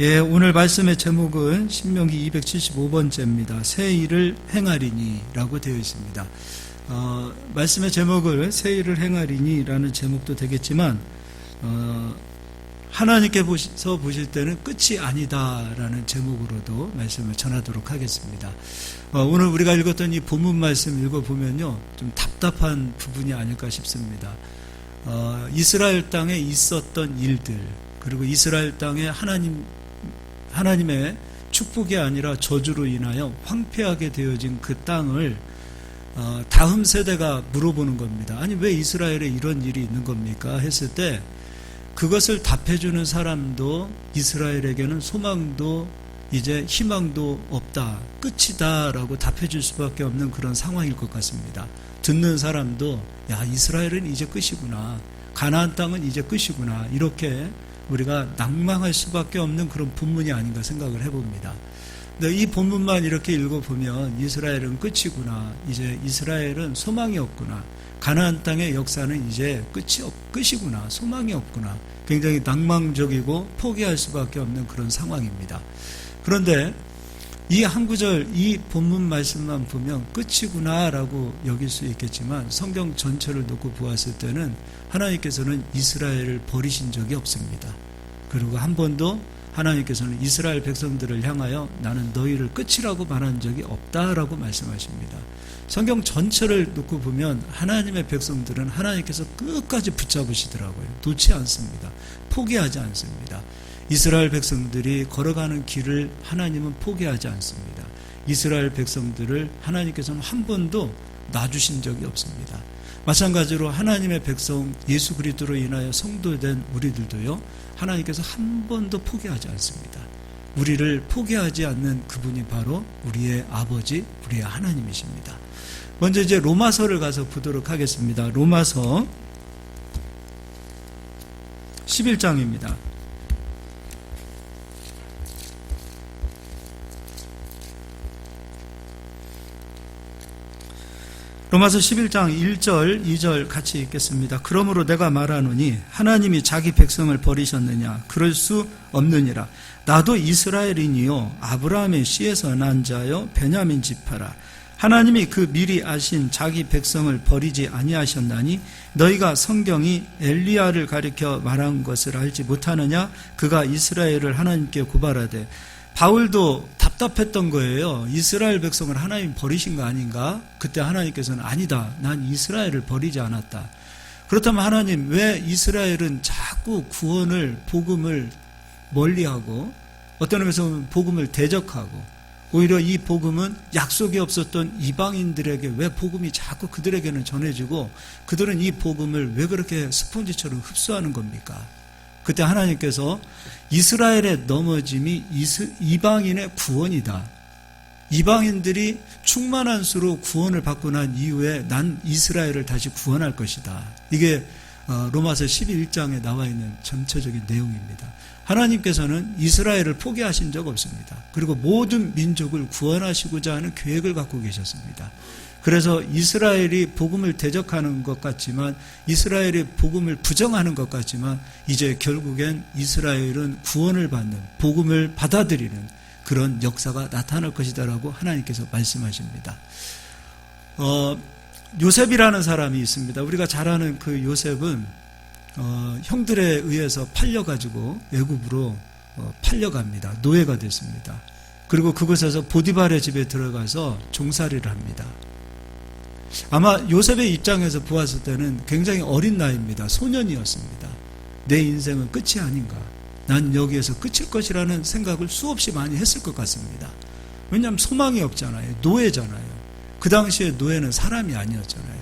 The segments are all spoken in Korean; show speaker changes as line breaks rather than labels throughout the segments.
예, 오늘 말씀의 제목은 신명기 275번째입니다. 새 일을 행하리니라고 되어 있습니다. 어, 말씀의 제목을 새 일을 행하리니라는 제목도 되겠지만 어, 하나님께서 보실 때는 끝이 아니다라는 제목으로도 말씀을 전하도록 하겠습니다. 어, 오늘 우리가 읽었던 이 본문 말씀 읽어보면요, 좀 답답한 부분이 아닐까 싶습니다. 어, 이스라엘 땅에 있었던 일들, 그리고 이스라엘 땅에 하나님 하나님의 축복이 아니라 저주로 인하여 황폐하게 되어진 그 땅을 어, 다음 세대가 물어보는 겁니다. 아니 왜 이스라엘에 이런 일이 있는 겁니까? 했을 때 그것을 답해주는 사람도 이스라엘에게는 소망도 이제 희망도 없다, 끝이다라고 답해줄 수밖에 없는 그런 상황일 것 같습니다. 듣는 사람도 야 이스라엘은 이제 끝이구나, 가나안 땅은 이제 끝이구나 이렇게 우리가 낭망할 수밖에 없는 그런 본문이 아닌가 생각을 해봅니다. 근데 이 본문만 이렇게 읽어보면 이스라엘은 끝이구나. 이제 이스라엘은 소망이 없구나. 가나안 땅의 역사는 이제 끝이 없, 끝이구나. 소망이 없구나. 굉장히 낭망적이고 포기할 수밖에 없는 그런 상황입니다. 그런데 이 한 구절, 이 본문 말씀만 보면 끝이구나라고 여길 수 있겠지만 성경 전체를 놓고 보았을 때는 하나님께서는 이스라엘을 버리신 적이 없습니다. 그리고 한 번도 하나님께서는 이스라엘 백성들을 향하여 나는 너희를 끝이라고 말한 적이 없다라고 말씀하십니다. 성경 전체를 놓고 보면 하나님의 백성들은 하나님께서 끝까지 붙잡으시더라고요. 놓지 않습니다. 포기하지 않습니다. 이스라엘 백성들이 걸어가는 길을 하나님은 포기하지 않습니다. 이스라엘 백성들을 하나님께서는 한 번도 놔주신 적이 없습니다. 마찬가지로 하나님의 백성 예수 그리스도로 인하여 성도된 우리들도요. 하나님께서 한 번도 포기하지 않습니다. 우리를 포기하지 않는 그분이 바로 우리의 아버지, 우리의 하나님이십니다. 먼저 이제 로마서를 가서 보도록 하겠습니다. 로마서 11장입니다. 로마서 11장 1절, 2절 같이 읽겠습니다. 그러므로 내가 말하노니 하나님이 자기 백성을 버리셨느냐? 그럴 수 없느니라. 나도 이스라엘인이요 아브라함의 씨에서 난 자요 베냐민 지파라. 하나님이 그 미리 아신 자기 백성을 버리지 아니하셨나니 너희가 성경이 엘리야를 가리켜 말한 것을 알지 못하느냐? 그가 이스라엘을 하나님께 고발하되 바울도 답답했던 거예요. 이스라엘 백성을 하나님 버리신 거 아닌가? 그때 하나님께서는 아니다. 난 이스라엘을 버리지 않았다. 그렇다면 하나님 왜 이스라엘은 자꾸 구원을 복음을 멀리하고 어떤 의미에서 보면 복음을 대적하고 오히려 이 복음은 약속이 없었던 이방인들에게 왜 복음이 자꾸 그들에게는 전해지고 그들은 이 복음을 왜 그렇게 스폰지처럼 흡수하는 겁니까? 그때 하나님께서 이스라엘의 넘어짐이 이방인의 구원이다. 이방인들이 충만한 수로 구원을 받고 난 이후에 난 이스라엘을 다시 구원할 것이다. 이게 어, 로마서 11장에 나와 있는 전체적인 내용입니다. 하나님께서는 이스라엘을 포기하신 적 없습니다. 그리고 모든 민족을 구원하시고자 하는 계획을 갖고 계셨습니다. 그래서 이스라엘이 복음을 대적하는 것 같지만 이스라엘이 복음을 부정하는 것 같지만 이제 결국엔 이스라엘은 구원을 받는 복음을 받아들이는 그런 역사가 나타날 것이다라고 하나님께서 말씀하십니다. 어, 요셉이라는 사람이 있습니다. 우리가 잘 아는 그 요셉은 어, 형들에 의해서 팔려가지고 애굽으로 어, 팔려갑니다. 노예가 됐습니다. 그리고 그곳에서 보디발의 집에 들어가서 종살이를 합니다. 아마 요셉의 입장에서 보았을 때는 굉장히 어린 나이입니다. 소년이었습니다. 내 인생은 끝이 아닌가. 난 여기에서 끝일 것이라는 생각을 수없이 많이 했을 것 같습니다. 왜냐하면 소망이 없잖아요. 노예잖아요. 그 당시에 노예는 사람이 아니었잖아요.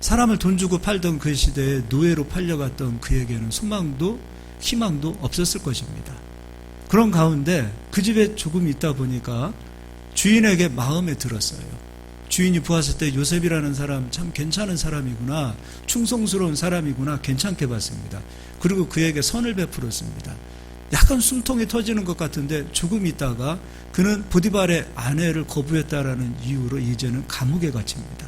사람을 돈 주고 팔던 그 시대에 노예로 팔려갔던 그에게는 소망도 희망도 없었을 것입니다. 그런 가운데 그 집에 조금 있다 보니까 주인에게 마음에 들었어요. 주인이 보았을 때 요셉이라는 사람 참 괜찮은 사람이구나. 충성스러운 사람이구나. 괜찮게 봤습니다. 그리고 그에게 선을 베풀었습니다. 약간 숨통이 터지는 것 같은데 조금 있다가 그는 보디발의 아내를 거부했다라는 이유로 이제는 감옥에 갇힙니다.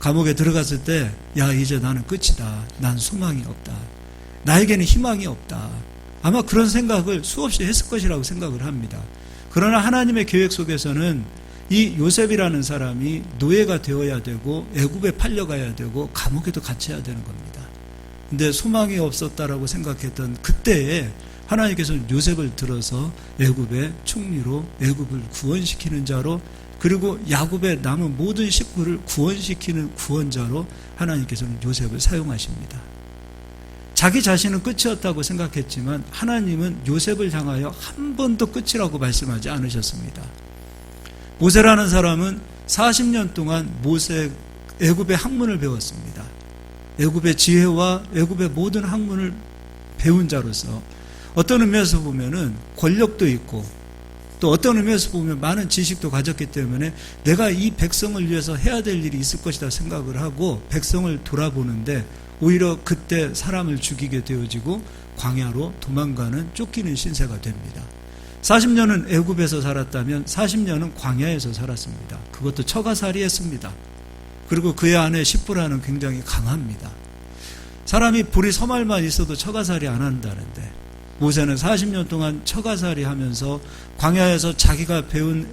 감옥에 들어갔을 때, 야, 이제 나는 끝이다. 난 소망이 없다. 나에게는 희망이 없다. 아마 그런 생각을 수없이 했을 것이라고 생각을 합니다. 그러나 하나님의 계획 속에서는 이 요셉이라는 사람이 노예가 되어야 되고 애굽에 팔려가야 되고 감옥에도 갇혀야 되는 겁니다. 근데 소망이 없었다라고 생각했던 그때에 하나님께서는 요셉을 들어서 애굽의 총리로 애굽을 구원시키는 자로 그리고 야곱에 남은 모든 식구를 구원시키는 구원자로 하나님께서는 요셉을 사용하십니다. 자기 자신은 끝이었다고 생각했지만 하나님은 요셉을 향하여 한 번도 끝이라고 말씀하지 않으셨습니다. 모세라는 사람은 40년 동안 모세 애굽의 학문을 배웠습니다. 애굽의 지혜와 애굽의 모든 학문을 배운 자로서 어떤 의미에서 보면은 권력도 있고 또 어떤 의미에서 보면 많은 지식도 가졌기 때문에 내가 이 백성을 위해서 해야 될 일이 있을 것이다 생각을 하고 백성을 돌아보는데 오히려 그때 사람을 죽이게 되어지고 광야로 도망가는 쫓기는 신세가 됩니다. 40년은 애굽에서 살았다면 40년은 광야에서 살았습니다. 그것도 처가살이 했습니다. 그리고 그의 아내 십부라는 굉장히 강합니다. 사람이 불이 서말만 있어도 처가살이 안 한다는데 모세는 40년 동안 처가살이 하면서 광야에서 자기가 배운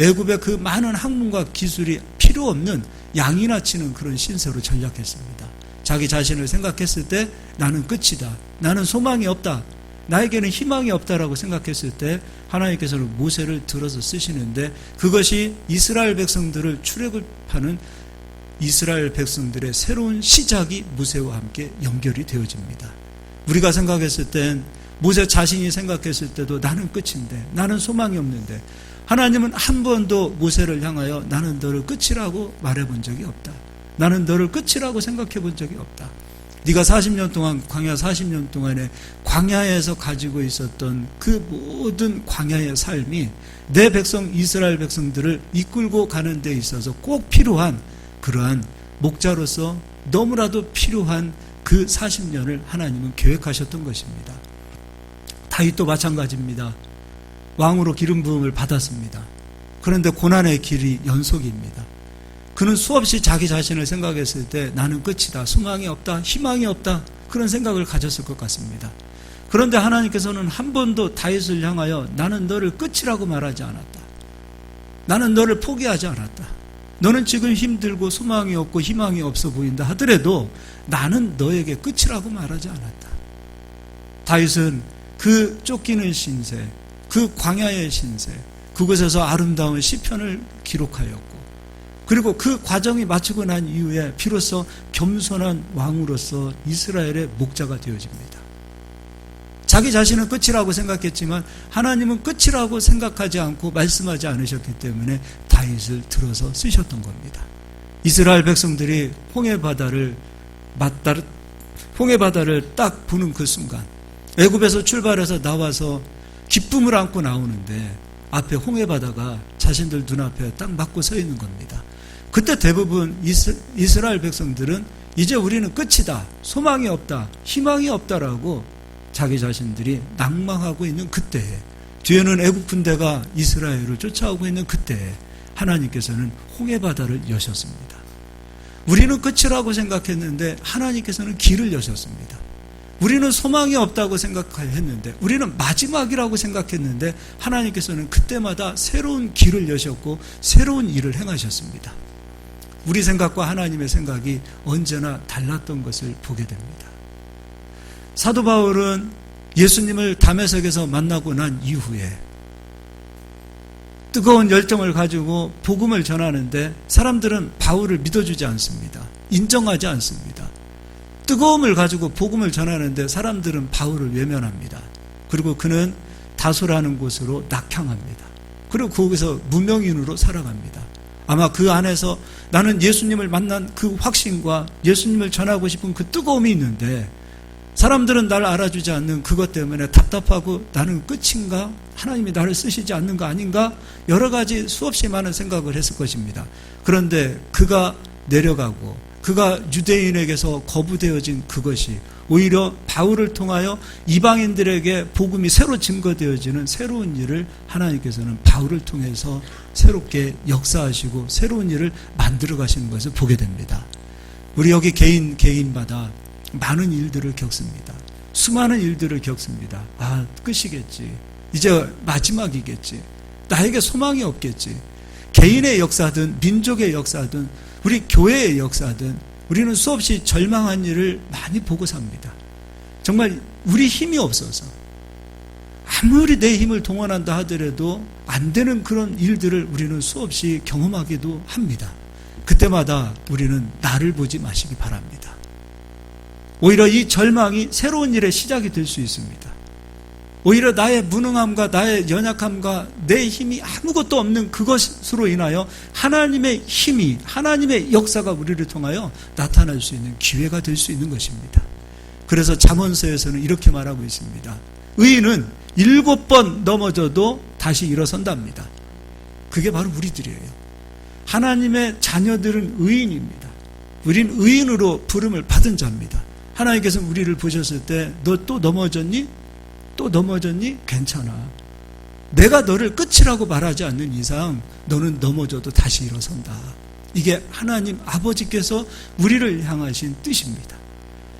애굽의 그 많은 학문과 기술이 필요 없는 양이나 치는 그런 신세로 전략했습니다. 자기 자신을 생각했을 때 나는 끝이다. 나는 소망이 없다. 나에게는 희망이 없다라고 생각했을 때 하나님께서는 모세를 들어서 쓰시는데 그것이 이스라엘 백성들을 출애굽하는 이스라엘 백성들의 새로운 시작이 모세와 함께 연결이 되어집니다. 우리가 생각했을 땐 모세 자신이 생각했을 때도 나는 끝인데 나는 소망이 없는데 하나님은 한 번도 모세를 향하여 나는 너를 끝이라고 말해 본 적이 없다. 나는 너를 끝이라고 생각해 본 적이 없다. 네가 40년 동안 광야 40년 동안에 광야에서 가지고 있었던 그 모든 광야의 삶이 내 백성 이스라엘 백성들을 이끌고 가는 데 있어서 꼭 필요한 그러한 목자로서 너무나도 필요한 그 40년을 하나님은 계획하셨던 것입니다. 다윗도 마찬가지입니다. 왕으로 기름 부음을 받았습니다. 그런데 고난의 길이 연속입니다. 그는 수없이 자기 자신을 생각했을 때 나는 끝이다. 소망이 없다. 희망이 없다. 그런 생각을 가졌을 것 같습니다. 그런데 하나님께서는 한 번도 다윗을 향하여 나는 너를 끝이라고 말하지 않았다. 나는 너를 포기하지 않았다. 너는 지금 힘들고 소망이 없고 희망이 없어 보인다 하더라도 나는 너에게 끝이라고 말하지 않았다. 다윗은 그 쫓기는 신세, 그 광야의 신세, 그곳에서 아름다운 시편을 기록하였고 그리고 그 과정이 마치고 난 이후에 비로소 겸손한 왕으로서 이스라엘의 목자가 되어집니다. 자기 자신은 끝이라고 생각했지만 하나님은 끝이라고 생각하지 않고 말씀하지 않으셨기 때문에 다윗을 들어서 쓰셨던 겁니다. 이스라엘 백성들이 홍해 바다를 맞다 홍해 바다를 딱 부는 그 순간 애굽에서 출발해서 나와서 기쁨을 안고 나오는데 앞에 홍해 바다가 자신들 눈앞에 딱 맞고 서 있는 겁니다. 그때 대부분 이스라엘 백성들은 이제 우리는 끝이다. 소망이 없다. 희망이 없다라고 자기 자신들이 낭망하고 있는 그때에 뒤에는 애국 군대가 이스라엘을 쫓아오고 있는 그때에 하나님께서는 홍해 바다를 여셨습니다. 우리는 끝이라고 생각했는데 하나님께서는 길을 여셨습니다. 우리는 소망이 없다고 생각했는데 우리는 마지막이라고 생각했는데 하나님께서는 그때마다 새로운 길을 여셨고 새로운 일을 행하셨습니다. 우리 생각과 하나님의 생각이 언제나 달랐던 것을 보게 됩니다. 사도 바울은 예수님을 담에색에서 만나고 난 이후에 뜨거운 열정을 가지고 복음을 전하는데 사람들은 바울을 믿어주지 않습니다. 인정하지 않습니다. 뜨거움을 가지고 복음을 전하는데 사람들은 바울을 외면합니다. 그리고 그는 다소라는 곳으로 낙향합니다. 그리고 거기서 무명인으로 살아갑니다. 아마 그 안에서 나는 예수님을 만난 그 확신과 예수님을 전하고 싶은 그 뜨거움이 있는데 사람들은 날 알아주지 않는 그것 때문에 답답하고 나는 끝인가? 하나님이 나를 쓰시지 않는 거 아닌가? 여러 가지 수없이 많은 생각을 했을 것입니다. 그런데 그가 내려가고 그가 유대인에게서 거부되어진 그것이 오히려 바울을 통하여 이방인들에게 복음이 새로 증거되어지는 새로운 일을 하나님께서는 바울을 통해서 새롭게 역사하시고 새로운 일을 만들어 가시는 것을 보게 됩니다. 우리 여기 개인 개인마다 많은 일들을 겪습니다. 수많은 일들을 겪습니다. 아, 끝이겠지. 이제 마지막이겠지. 나에게 소망이 없겠지. 개인의 역사든 민족의 역사든 우리 교회의 역사든 우리는 수없이 절망한 일을 많이 보고 삽니다. 정말 우리 힘이 없어서 아무리 내 힘을 동원한다 하더라도 안 되는 그런 일들을 우리는 수없이 경험하기도 합니다. 그때마다 우리는 나를 보지 마시기 바랍니다. 오히려 이 절망이 새로운 일의 시작이 될 수 있습니다. 오히려 나의 무능함과 나의 연약함과 내 힘이 아무것도 없는 그것으로 인하여 하나님의 힘이, 하나님의 역사가 우리를 통하여 나타날 수 있는 기회가 될 수 있는 것입니다. 그래서 잠언서에서는 이렇게 말하고 있습니다. 의인은 일곱 번 넘어져도 다시 일어선답니다. 그게 바로 우리들이에요. 하나님의 자녀들은 의인입니다. 우린 의인으로 부름을 받은 자입니다. 하나님께서 우리를 보셨을 때 너 또 넘어졌니? 또 넘어졌니? 괜찮아. 내가 너를 끝이라고 말하지 않는 이상 너는 넘어져도 다시 일어선다. 이게 하나님 아버지께서 우리를 향하신 뜻입니다.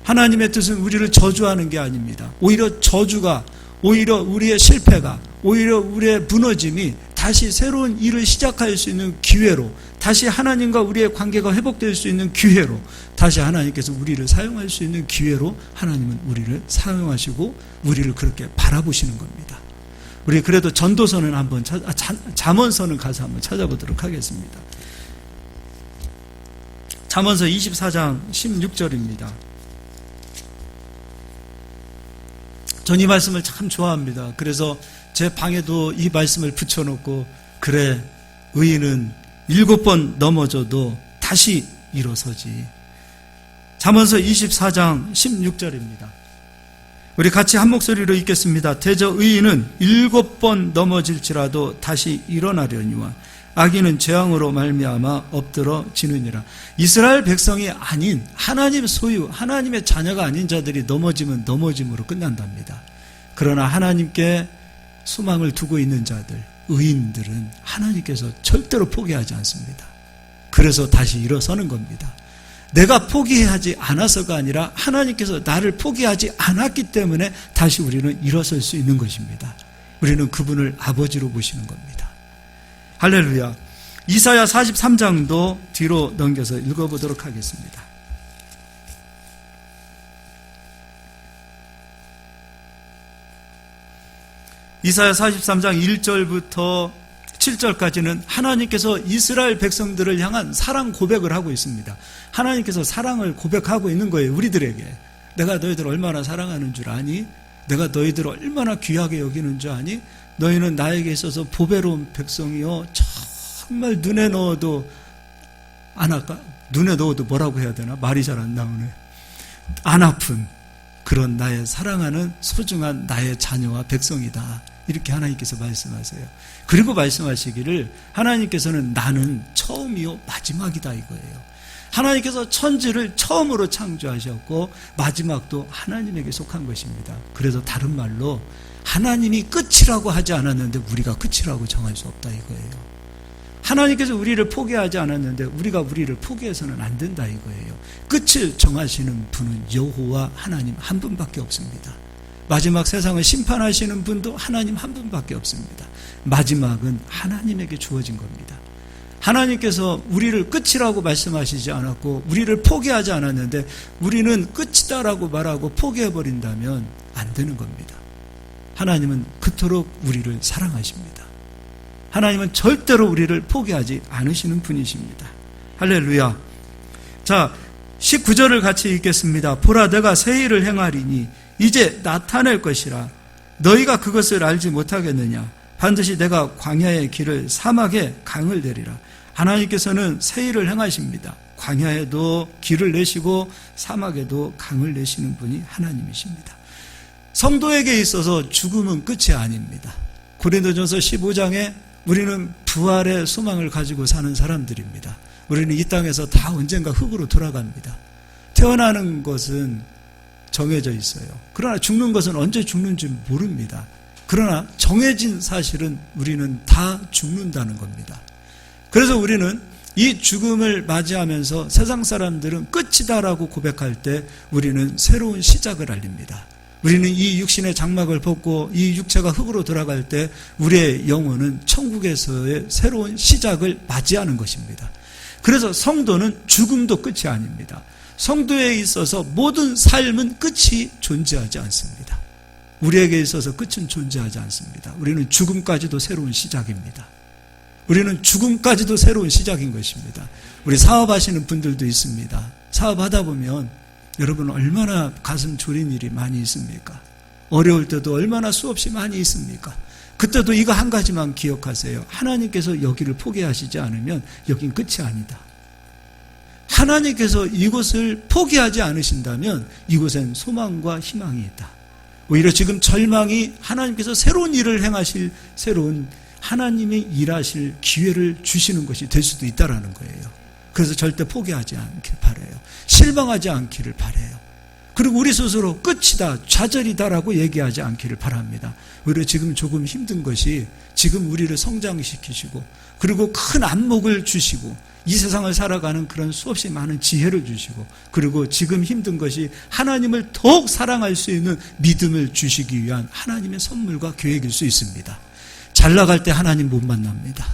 하나님의 뜻은 우리를 저주하는 게 아닙니다. 오히려 저주가, 오히려 우리의 실패가, 오히려 우리의 무너짐이 다시 새로운 일을 시작할 수 있는 기회로, 다시 하나님과 우리의 관계가 회복될 수 있는 기회로, 다시 하나님께서 우리를 사용할 수 있는 기회로 하나님은 우리를 사용하시고 우리를 그렇게 바라보시는 겁니다. 우리 그래도 전도서는 한번 찾, 아, 잠언서는 가서 한번 찾아보도록 하겠습니다. 잠언서 24장 16절입니다. 전 이 말씀을 참 좋아합니다. 그래서 제 방에도 이 말씀을 붙여놓고 그래 의인은 일곱 번 넘어져도 다시 일어서지. 잠언서 24장 16절입니다. 우리 같이 한 목소리로 읽겠습니다. 대저 의인은 일곱 번 넘어질지라도 다시 일어나려니와 악인은 재앙으로 말미암아 엎드러지느니라. 이스라엘 백성이 아닌 하나님 소유, 하나님의 자녀가 아닌 자들이 넘어지면 넘어짐으로 끝난답니다. 그러나 하나님께 소망을 두고 있는 자들, 의인들은 하나님께서 절대로 포기하지 않습니다. 그래서 다시 일어서는 겁니다. 내가 포기하지 않아서가 아니라 하나님께서 나를 포기하지 않았기 때문에 다시 우리는 일어설 수 있는 것입니다. 우리는 그분을 아버지로 보시는 겁니다. 할렐루야. 이사야 43장도 뒤로 넘겨서 읽어보도록 하겠습니다. 이사야 43장 1절부터 7절까지는 하나님께서 이스라엘 백성들을 향한 사랑 고백을 하고 있습니다. 하나님께서 사랑을 고백하고 있는 거예요, 우리들에게. 내가 너희들 얼마나 사랑하는 줄 아니? 내가 너희들 얼마나 귀하게 여기는 줄 아니? 너희는 나에게 있어서 보배로운 백성이요. 정말 눈에 넣어도 안 아까 눈에 넣어도 뭐라고 해야 되나? 말이 잘 안 나오네. 안 아픈 그런 나의 사랑하는 소중한 나의 자녀와 백성이다. 이렇게 하나님께서 말씀하세요. 그리고 말씀하시기를 하나님께서는 나는 처음이요 마지막이다 이거예요. 하나님께서 천지를 처음으로 창조하셨고 마지막도 하나님에게 속한 것입니다. 그래서 다른 말로 하나님이 끝이라고 하지 않았는데 우리가 끝이라고 정할 수 없다 이거예요. 하나님께서 우리를 포기하지 않았는데 우리가 우리를 포기해서는 안 된다 이거예요. 끝을 정하시는 분은 여호와 하나님 한 분밖에 없습니다. 마지막 세상을 심판하시는 분도 하나님 한 분밖에 없습니다. 마지막은 하나님에게 주어진 겁니다. 하나님께서 우리를 끝이라고 말씀하시지 않았고 우리를 포기하지 않았는데 우리는 끝이다라고 말하고 포기해 버린다면 안 되는 겁니다. 하나님은 그토록 우리를 사랑하십니다. 하나님은 절대로 우리를 포기하지 않으시는 분이십니다. 할렐루야. 자, 19절을 같이 읽겠습니다. 보라, 내가 새 일을 행하리니 이제 나타낼 것이라. 너희가 그것을 알지 못하겠느냐? 반드시 내가 광야의 길을 사막에 강을 내리라. 하나님께서는 새 일을 행하십니다. 광야에도 길을 내시고 사막에도 강을 내시는 분이 하나님이십니다. 성도에게 있어서 죽음은 끝이 아닙니다. 고린도전서 15장에 우리는 부활의 소망을 가지고 사는 사람들입니다. 우리는 이 땅에서 다 언젠가 흙으로 돌아갑니다. 태어나는 것은 정해져 있어요. 그러나 죽는 것은 언제 죽는지 모릅니다. 그러나 정해진 사실은 우리는 다 죽는다는 겁니다. 그래서 우리는 이 죽음을 맞이하면서 세상 사람들은 끝이다라고 고백할 때 우리는 새로운 시작을 알립니다. 우리는 이 육신의 장막을 벗고 이 육체가 흙으로 돌아갈 때 우리의 영혼은 천국에서의 새로운 시작을 맞이하는 것입니다. 그래서 성도는 죽음도 끝이 아닙니다. 성도에 있어서 모든 삶은 끝이 존재하지 않습니다. 우리에게 있어서 끝은 존재하지 않습니다. 우리는 죽음까지도 새로운 시작입니다. 우리는 죽음까지도 새로운 시작인 것입니다. 우리 사업하시는 분들도 있습니다. 사업하다 보면 여러분 얼마나 가슴 졸인 일이 많이 있습니까? 어려울 때도 얼마나 수없이 많이 있습니까? 그때도 이거 한 가지만 기억하세요. 하나님께서 여기를 포기하시지 않으면 여긴 끝이 아니다. 하나님께서 이곳을 포기하지 않으신다면 이곳엔 소망과 희망이 있다. 오히려 지금 절망이 하나님께서 새로운 일을 행하실 새로운 하나님이 일하실 기회를 주시는 것이 될 수도 있다라는 거예요. 그래서 절대 포기하지 않길 바래요. 실망하지 않기를 바래요. 그리고 우리 스스로 끝이다, 좌절이다라고 얘기하지 않기를 바랍니다. 오히려 지금 조금 힘든 것이 지금 우리를 성장시키시고 그리고 큰 안목을 주시고 이 세상을 살아가는 그런 수없이 많은 지혜를 주시고 그리고 지금 힘든 것이 하나님을 더욱 사랑할 수 있는 믿음을 주시기 위한 하나님의 선물과 계획일 수 있습니다. 잘 나갈 때 하나님 못 만납니다.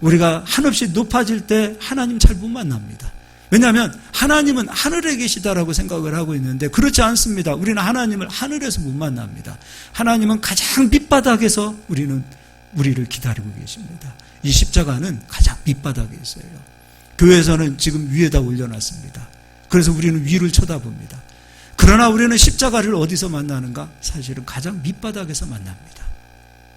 우리가 한없이 높아질 때 하나님 잘 못 만납니다. 왜냐하면 하나님은 하늘에 계시다라고 생각을 하고 있는데 그렇지 않습니다. 우리는 하나님을 하늘에서 못 만납니다. 하나님은 가장 밑바닥에서 우리는 우리를 기다리고 계십니다. 이 십자가는 가장 밑바닥에 있어요. 교회에서는 지금 위에다 올려놨습니다. 그래서 우리는 위를 쳐다봅니다. 그러나 우리는 십자가를 어디서 만나는가? 사실은 가장 밑바닥에서 만납니다.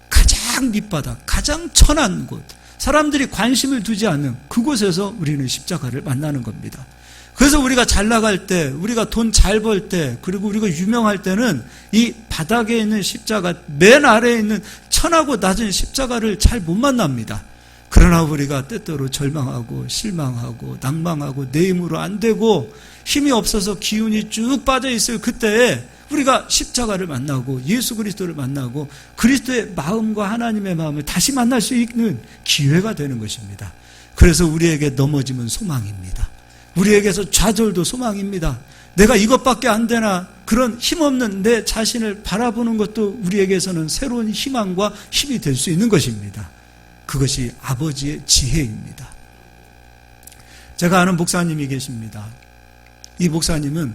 가장 밑바닥, 가장 천한 곳, 사람들이 관심을 두지 않는 그곳에서 우리는 십자가를 만나는 겁니다. 그래서 우리가 잘 나갈 때, 우리가 돈 잘 벌 때, 그리고 우리가 유명할 때는 이 바닥에 있는 십자가, 맨 아래에 있는 천하고 낮은 십자가를 잘 못 만납니다. 그러나 우리가 때때로 절망하고 실망하고 낭망하고 내 힘으로 안 되고 힘이 없어서 기운이 쭉 빠져 있을 그때에 우리가 십자가를 만나고 예수 그리스도를 만나고 그리스도의 마음과 하나님의 마음을 다시 만날 수 있는 기회가 되는 것입니다. 그래서 우리에게 넘어짐은 소망입니다. 우리에게서 좌절도 소망입니다. 내가 이것밖에 안 되나 그런 힘없는 내 자신을 바라보는 것도 우리에게서는 새로운 희망과 힘이 될 수 있는 것입니다. 그것이 아버지의 지혜입니다. 제가 아는 목사님이 계십니다. 이 목사님은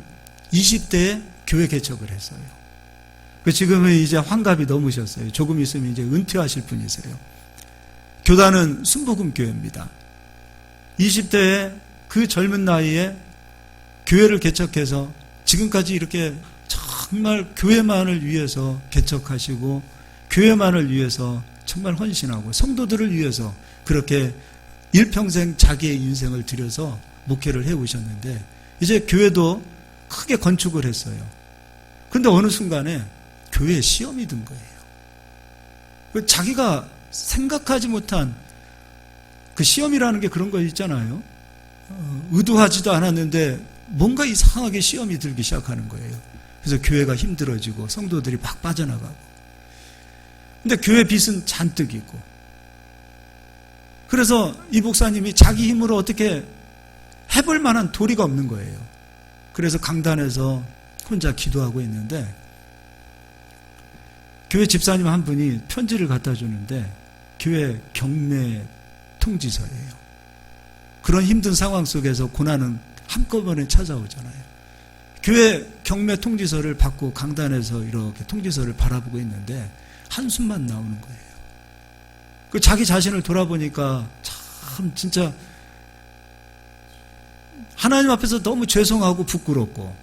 20대에 교회 개척을 했어요. 그 지금은 이제 환갑이 넘으셨어요. 조금 있으면 이제 은퇴하실 분이세요. 교단은 순복음 교회입니다. 20대에 그 젊은 나이에 교회를 개척해서 지금까지 이렇게 정말 교회만을 위해서 개척하시고 교회만을 위해서 정말 헌신하고 성도들을 위해서 그렇게 일평생 자기의 인생을 들여서 목회를 해 오셨는데 이제 교회도 크게 건축을 했어요. 근데 어느 순간에 교회에 시험이 든 거예요. 그 자기가 생각하지 못한 그 시험이라는 게 그런 거 있잖아요. 어, 의도하지도 않았는데 뭔가 이상하게 시험이 들기 시작하는 거예요. 그래서 교회가 힘들어지고 성도들이 막 빠져나가고. 근데 교회 빚은 잔뜩 있고. 그래서 이 목사님이 자기 힘으로 어떻게 해볼 만한 도리가 없는 거예요. 그래서 강단에서 혼자 기도하고 있는데 교회 집사님 한 분이 편지를 갖다 주는데 교회 경매 통지서예요. 그런 힘든 상황 속에서 고난은 한꺼번에 찾아오잖아요. 교회 경매 통지서를 받고 강단에서 이렇게 통지서를 바라보고 있는데 한숨만 나오는 거예요. 그 자기 자신을 돌아보니까 참 진짜 하나님 앞에서 너무 죄송하고 부끄럽고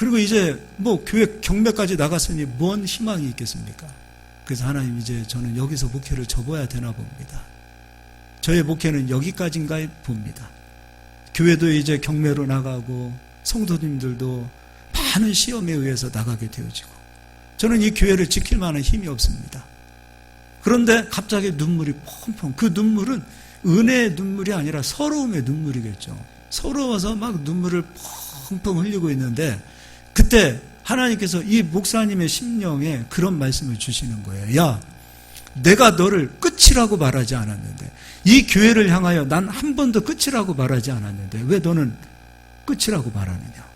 그리고 이제 뭐 교회 경매까지 나갔으니 뭔 희망이 있겠습니까? 그래서 하나님 이제 저는 여기서 목회를 접어야 되나 봅니다. 저의 목회는 여기까지인가 봅니다. 교회도 이제 경매로 나가고 성도님들도 많은 시험에 의해서 나가게 되어지고 저는 이 교회를 지킬 만한 힘이 없습니다. 그런데 갑자기 눈물이 펑펑 그 눈물은 은혜의 눈물이 아니라 서러움의 눈물이겠죠. 서러워서 막 눈물을 펑펑 흘리고 있는데 그때 하나님께서 이 목사님의 심령에 그런 말씀을 주시는 거예요. 야, 내가 너를 끝이라고 말하지 않았는데 이 교회를 향하여 난 한 번도 끝이라고 말하지 않았는데 왜 너는 끝이라고 말하느냐?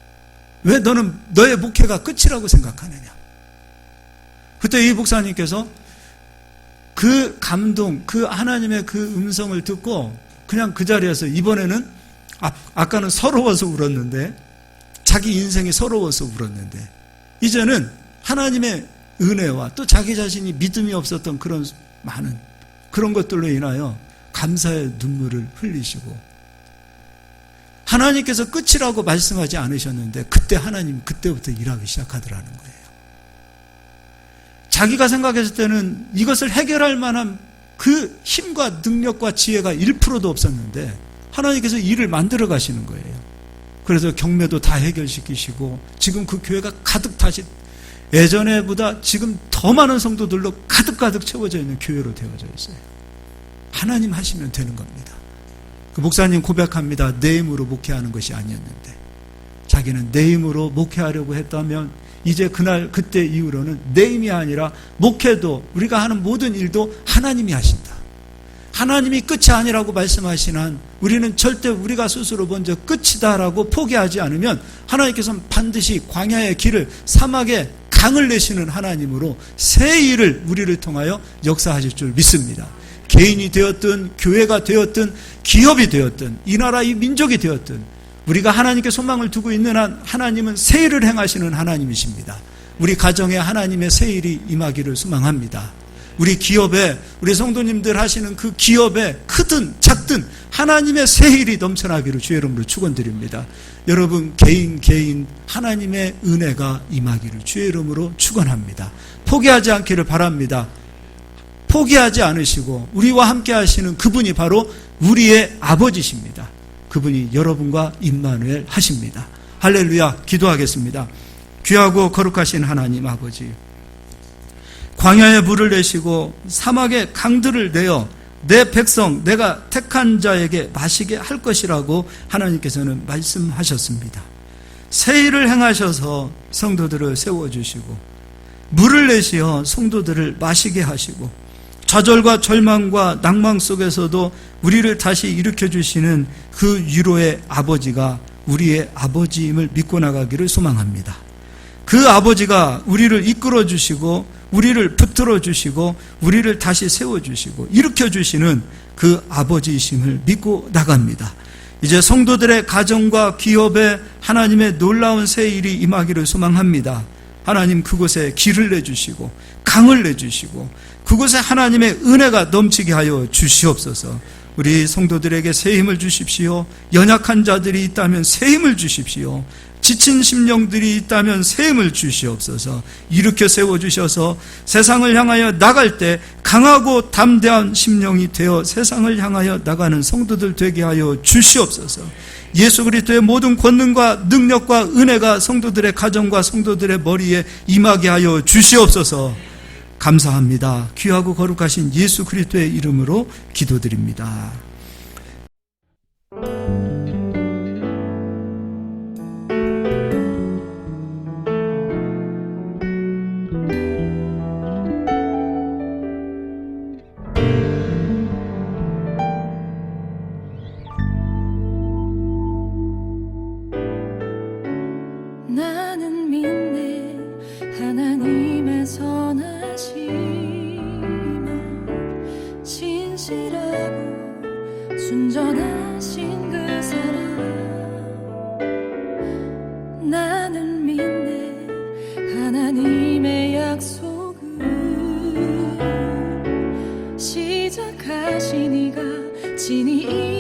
왜 너는 너의 목회가 끝이라고 생각하느냐? 그때 이 목사님께서 그 감동, 그 하나님의 그 음성을 듣고 그냥 그 자리에서 이번에는 아, 아까는 서러워서 울었는데 자기 인생이 서러워서 울었는데 이제는 하나님의 은혜와 또 자기 자신이 믿음이 없었던 그런 많은 그런 것들로 인하여 감사의 눈물을 흘리시고 하나님께서 끝이라고 말씀하지 않으셨는데 그때 하나님 그때부터 일하기 시작하더라는 거예요. 자기가 생각했을 때는 이것을 해결할 만한 그 힘과 능력과 지혜가 1%도 없었는데 하나님께서 일을 만들어 가시는 거예요. 그래서 경매도 다 해결시키시고 지금 그 교회가 가득 다시 예전에보다 지금 더 많은 성도들로 가득가득 채워져 있는 교회로 되어져 있어요. 하나님 하시면 되는 겁니다. 그 목사님 고백합니다. 내 힘으로 목회하는 것이 아니었는데 자기는 내 힘으로 목회하려고 했다면 이제 그날 그때 이후로는 내 힘이 아니라 목회도 우리가 하는 모든 일도 하나님이 하신다. 하나님이 끝이 아니라고 말씀하신 한 우리는 절대 우리가 스스로 먼저 끝이다라고 포기하지 않으면 하나님께서는 반드시 광야의 길을 사막에 강을 내시는 하나님으로 새 일을 우리를 통하여 역사하실 줄 믿습니다. 개인이 되었든 교회가 되었든 기업이 되었든 이 나라 이 민족이 되었든 우리가 하나님께 소망을 두고 있는 한 하나님은 새 일을 행하시는 하나님이십니다. 우리 가정에 하나님의 새 일이 임하기를 소망합니다. 우리 기업에 우리 성도님들 하시는 그 기업에 크든 작든 하나님의 새 일이 넘쳐나기를 주의 이름으로 축원드립니다. 여러분 개인 개인 하나님의 은혜가 임하기를 주의 이름으로 축원합니다. 포기하지 않기를 바랍니다. 포기하지 않으시고 우리와 함께 하시는 그분이 바로 우리의 아버지십니다. 그분이 여러분과 임마누엘 하십니다. 할렐루야 기도하겠습니다. 귀하고 거룩하신 하나님 아버지 광야에 물을 내시고 사막에 강들을 내어 내 백성 내가 택한 자에게 마시게 할 것이라고 하나님께서는 말씀하셨습니다. 새 일을 행하셔서 성도들을 세워 주시고 물을 내시어 성도들을 마시게 하시고 좌절과 절망과 낭망 속에서도 우리를 다시 일으켜 주시는 그 위로의 아버지가 우리의 아버지임을 믿고 나가기를 소망합니다. 그 아버지가 우리를 이끌어 주시고 우리를 붙들어 주시고 우리를 다시 세워 주시고 일으켜 주시는 그 아버지이심을 믿고 나갑니다. 이제 성도들의 가정과 기업에 하나님의 놀라운 새 일이 임하기를 소망합니다. 하나님 그곳에 길을 내주시고 강을 내주시고 그곳에 하나님의 은혜가 넘치게 하여 주시옵소서. 우리 성도들에게 새 힘을 주십시오. 연약한 자들이 있다면 새 힘을 주십시오. 지친 심령들이 있다면 새 힘을 주시옵소서. 일으켜 세워 주셔서 세상을 향하여 나갈 때 강하고 담대한 심령이 되어 세상을 향하여 나가는 성도들 되게 하여 주시옵소서. 예수 그리스도의 모든 권능과 능력과 은혜가 성도들의 가정과 성도들의 머리에 임하게 하여 주시옵소서. 감사합니다. 귀하고 거룩하신 예수 그리스도의 이름으로 기도드립니다.
진히